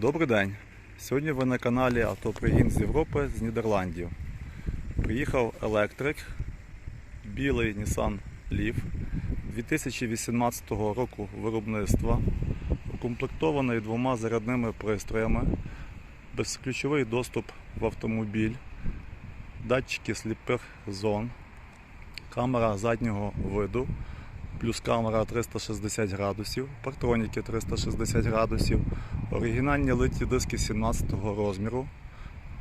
Добрий день. Сьогодні ви на каналі Автопригін з Європи з Нідерландів. Приїхав електрик, білий Nissan Leaf 2018 року виробництва, укомплектований двома зарядними пристроями, безключовий доступ в автомобіль, датчики сліпих зон, камера заднього виду, плюс камера 360 градусів, партроніки 360 градусів, оригінальні литі диски 17 розміру.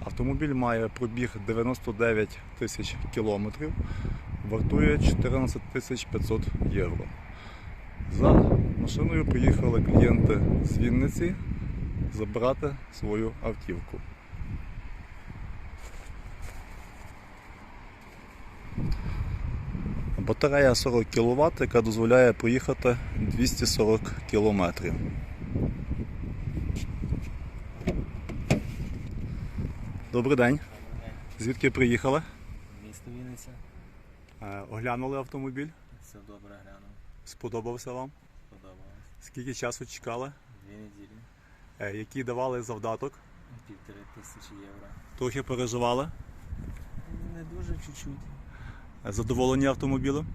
Автомобіль має пробіг 99 тисяч кілометрів, вартує 14 тисяч 500 євро. За машиною приїхали клієнти з Вінниці забрати свою автівку. Батарея 40 кВт, яка дозволяє проїхати 240 км. Добрий день. Звідки приїхали? Місто Вінниця. Е, Оглянули автомобіль. Все добре глянув. Сподобався вам? Сподобалось. Скільки часу чекали? Дві неділі. Е, Який давали завдаток? Півтори тисячі євро. Трохи переживали? Не дуже чуть-чуть. Е, Задоволені автомобілем?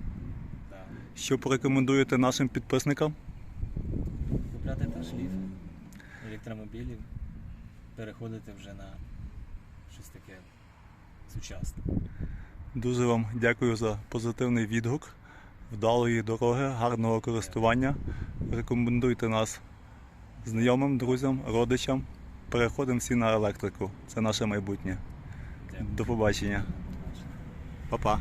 Да. Що порекомендуєте нашим підписникам? Купляти та шліф електромобілів, переходити вже на щось таке сучасне. Дуже вам дякую за позитивний відгук. Вдалої дороги, гарного користування. Рекомендуйте нас знайомим, друзям, родичам. Переходимо всі на електрику. Це наше майбутнє. Дякую. До побачення. Па-па.